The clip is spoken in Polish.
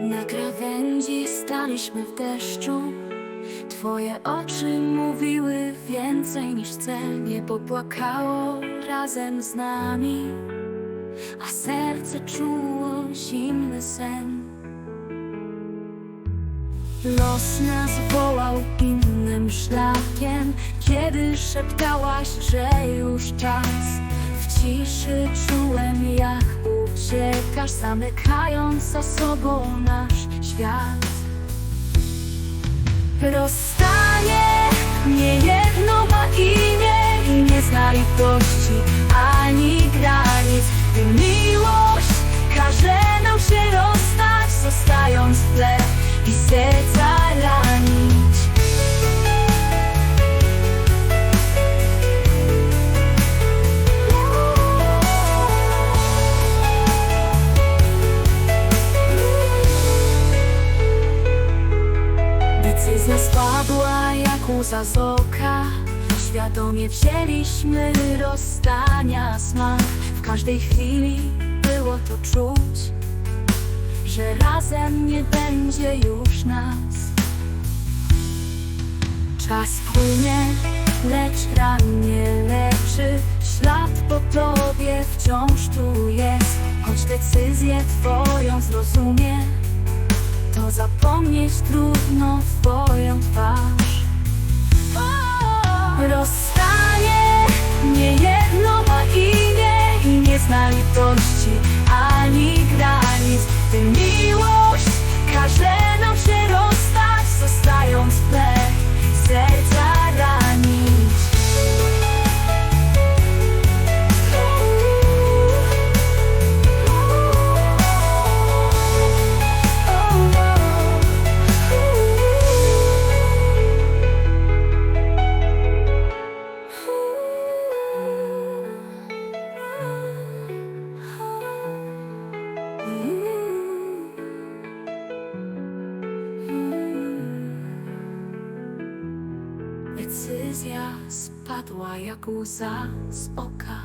Na krawędzi staliśmy w deszczu. Twoje oczy mówiły więcej niż cel Nie popłakało razem z nami A serce czuło zimny sen. Los nas wołał innym szlakiem Kiedy szeptałaś, że już czas ciszy czułem jak uciekasz Zamykając za sobą nasz świat. Rozstanie niejedno ma imię I nie zna litości ani granic. Gdy miłość Decyzja spadła jak łza z oka. Świadomie wzięliśmy rozstania smak. W każdej chwili było to czuć Że razem nie będzie już nas. Czas płynie, lecz ran nie leczy. Ślad po tobie wciąż tu jest. Choć decyzję twoją zrozumie to zapomnieć trudno twoją twarz Decyzja spadła jak łza z oka